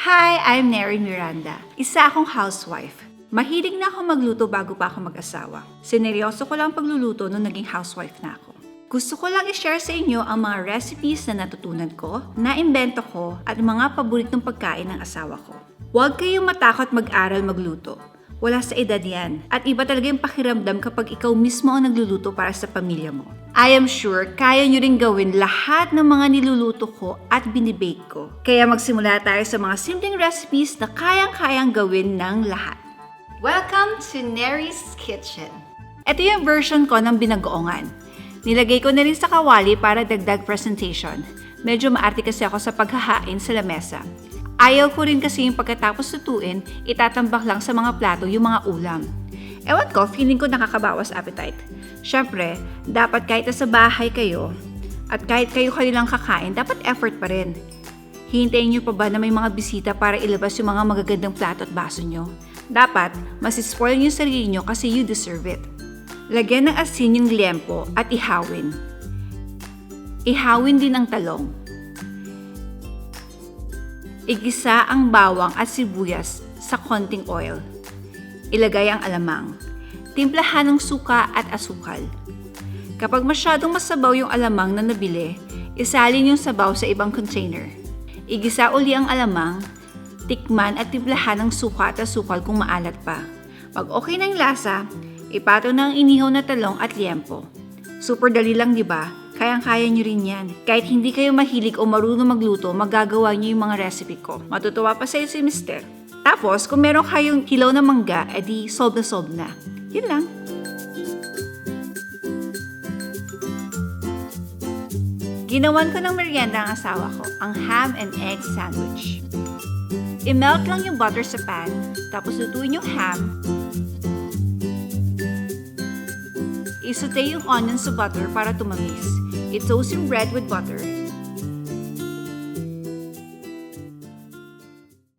Hi, I'm Neri Miranda. Isa akong housewife. Mahilig na ako magluto bago pa ako mag-asawa. Sineryoso ko lang pagluluto nung naging housewife na ako. Gusto ko lang i-share sa inyo ang mga recipes na natutunan ko, na-imbento ko, at mga paboritong pagkain ng asawa ko. Huwag kayong matakot mag-aral magluto. Wala sa edad yan. At iba talaga yung pakiramdam kapag ikaw mismo ang nagluluto para sa pamilya mo. I am sure kaya nyo rin gawin lahat ng mga niluluto ko at binibake ko. Kaya magsimula tayo sa mga simpleng recipes na kayang-kayang gawin ng lahat. Welcome to Neri's Kitchen. Ito yung version ko ng binagoongan. Nilagay ko na rin sa kawali para dagdag presentation. Medyo maarte kasi ako sa paghahain sa lamesa. Ayaw ko rin kasi yung pagkatapos lutuin, itatambak lang sa mga plato yung mga ulam. Ewan ko, feeling ko nakakabawas appetite. Siyempre, dapat kahit sa bahay kayo, at kahit kayo kayo lang kakain, dapat effort pa rin. Hintayin nyo pa ba na may mga bisita para ilabas yung mga magagandang plato at baso nyo? Dapat, masispoil nyo yung sarili nyo kasi you deserve it. Lagyan ng asin yung liempo at ihawin. Ihawin din ang talong. Igisa ang bawang at sibuyas sa konting oil. Ilagay ang alamang. Timplahan ng suka at asukal. Kapag masyadong masabaw yung alamang na nabili, isalin yung sabaw sa ibang container. Igisa uli ang alamang, tikman at timplahan ng suka at asukal kung maalat pa. Pag okay na yung lasa, ipato na ang inihaw na talong at liempo. Super dali lang, di ba? Kayang-kaya nyo rin yan. Kahit hindi kayo mahilig o marunong magluto, magagawa nyo yung mga recipe ko. Matutuwa pa sa'yo si Mister. Tapos, kung meron kayong kilaw na mangga, edi solve na solve na. Yun lang. Ginawan ko ng merienda ang asawa ko, ang ham and egg sandwich. I-melt lang yung butter sa pan, tapos lutuin yung ham. Isaute yung onion sa butter para tumamis. I-toast yung bread with butter,